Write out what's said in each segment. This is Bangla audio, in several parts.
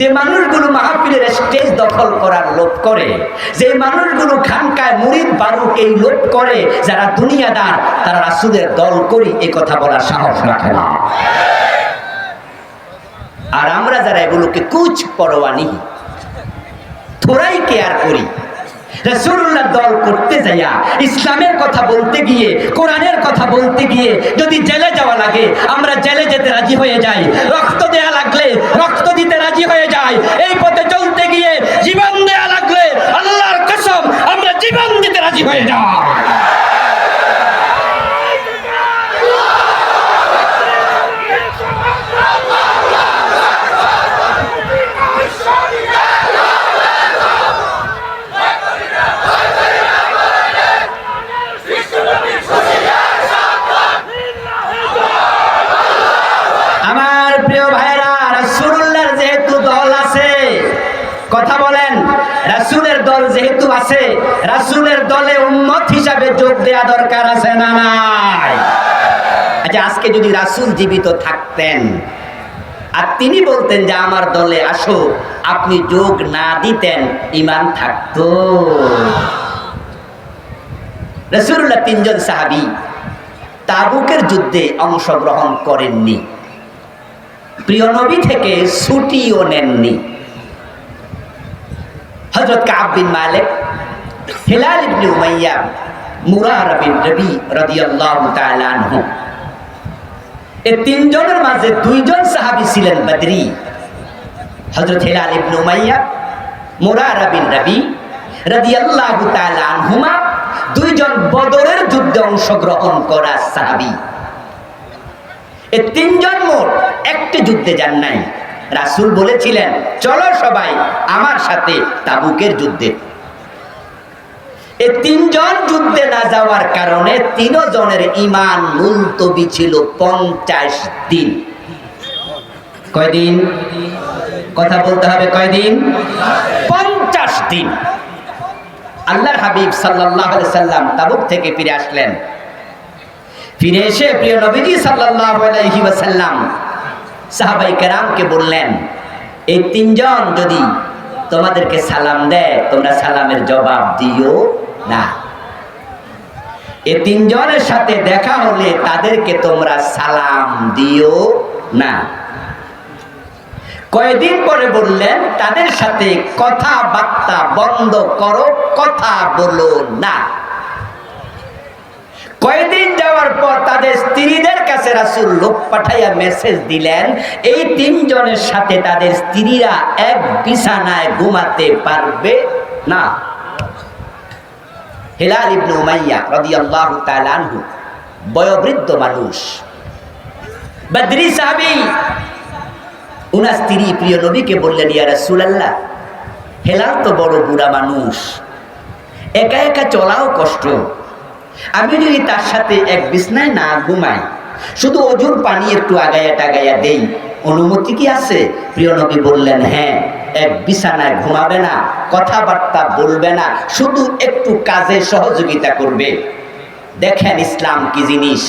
যে মানুষগুলো মাহফিলের স্টেজ দখল করার লোভ করে, যে মানুষগুলো খানকায় মুরিদ বারুক এই লোভ করে, যারা দুনিয়াদার, তারা রাসুলের দল করি এ কথা বলার সাহস রাখে না। আর আমরা যারা এগুলোকে কুচ পরোয়া পরোয়ানি থোড়াই কেয়ার করি রসুল্লাহ দল করতে যাইয়া ইসলামের কথা বলতে গিয়ে, কোরআনের কথা বলতে গিয়ে যদি জেলে যাওয়া লাগে, আমরা জেলে যেতে রাজি হয়ে যাই। রক্ত দেয়া লাগলে রক্ত দিতে রাজি হয়ে যাই। এই পথে চলতে গিয়ে জীবন দেয়া লাগলে আল্লাহর কসম, আমরা জীবন দিতে রাজি হয়ে যাই আমার প্রিয় ভাইরা রাসূলুল্লাহর যেহেতু দল আছে কথা বলেন, রাসূলের দল যেহেতু আছে, রাসূলের দলে উম্মত হিসাবে যোগ দেয়া দরকার আছে না নাই? আচ্ছা আজকে যদি রাসূল জীবিত থাকতেন, আর তিনি বলতেন যে আমার দলে আসো, আপনি যোগ না দিতেন ইমান থাকতো। রসুল্লাহ তিনজন সাহাবি তাবুকের যুদ্ধে অংশগ্রহণ করেননি। প্রিয় নবী থেকে ছুটিও নেননি। হজরত কাব বিন মালিক, হিলাল ইবনে উমাইয়া, মুরার বিন রবি রাদিয়াল্লাহু তাআলা আনহু। এই তিনজনের মাঝে দুইজন সাহাবী ছিলেন বদরি। হযরত হিলাল ইবনে উমাইয়া, মুরার বিন রবি রাদিয়াল্লাহু তাআলা আনহুমা, দুইজন বদরের যুদ্ধে অংশগ্রহণ করা সাহাবী। এই তিনজন মোট একটি যুদ্ধে যান নাই। রাসূল বলেছিলেন, চলো সবাই আমার সাথে তাবুকের যুদ্ধে। এই তিনজন যুদ্ধে না যাওয়ার কারণে তিনজনের ইমান মুলতবি ছিল পঞ্চাশ দিন। কয়দিন? কথা বলতে হবে কয়দিন? পঞ্চাশ দিন। আল্লাহর হাবিব সাল্লাহ সাল্লাম তাবুক থেকে ফিরে আসলেন। ফিরে এসে প্রিয় নবীজি সাল্লাহ আলাইহি ওয়াসাল্লাম সাহাবাই কেরামকে বললেন, এই তিনজন যদি তোমাদেরকে সালাম দেয়, তোমরা সালামের জবাব দিও না। এই তিনজনের সাথে দেখা হলে তাদেরকে তোমরা সালাম দিও না। কয়েকদিন পরে বললেন, তাদের সাথে কথাবার্তা বন্ধ করো, কথা বলো না। কয়েকদিন যাওয়ার পর তাদের স্ত্রীদের কাছে রাসুল লোক পাঠাইয়া মেসেজ দিলেন, এই তিনজনের সাথে তাদের স্ত্রীরা এক বিছানায় ঘুমাতে পারবে না। হেলাল ইবনে উমাইয়া রাদিয়াল্লাহু তাআলা আনহু, বয়োবৃদ্ধ মানুষ। বদরি সাহাবী, উনার স্ত্রী প্রিয় নবীকে বললেন, ইয়া রাসূলুল্লাহ, হেলাল তো বড় বুড়া মানুষ, একা একা চলাও কষ্ট। আমি যদি তার সাথে এক বিছনায় না ঘুমাই, শুধু অজুর পানি একটু আগাইয়া টাগাইয়া দেই, অনুমতি কি আছে? প্রিয় নবী বললেন হ্যাঁ এক বিছানায় ঘুমাবে না, কথাবার্তা বলবে না, শুধু একটু কাজে সহযোগিতা করবে। দেখেন ইসলাম কি জিনিস,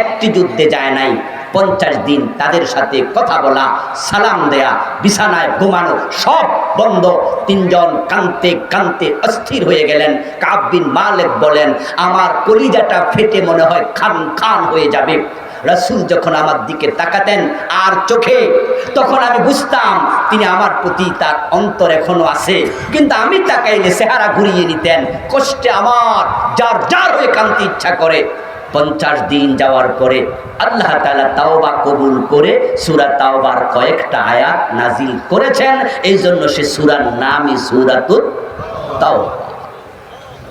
একটি যুদ্ধে যায় নাই পঞ্চাশ দিন তাদের সাথে কথা বলা, সালাম দেয়া, বিছানায় ঘুমানো, সব বন্ধ। তিনজন কানতে কানতে অস্থির হয়ে গেলেন। কাব্বিন মালেক বলেন, আমার কলিজাটা ফেটে মনে হয় খান খান হয়ে যাবে। রসুল যখন আমার দিকে তাকাতেন আর চোখে, তখন আমি বুঝতাম তিনি আমার প্রতি তার অন্তর এখনও আছে। কিন্তু আমি তাকাইলে চেহারা ঘুরিয়ে নিতেন। কষ্টে আমার যার যার হয়ে কানতে ইচ্ছা করে। পঞ্চাশ দিন যাওয়ার পরে আল্লাহ তালা তাওবা কবুল করে সুরা তাওবার কয়েকটা আয়াত নাজিল করেছেন। এই জন্য সে সুরার নামই সুরাতুর তাও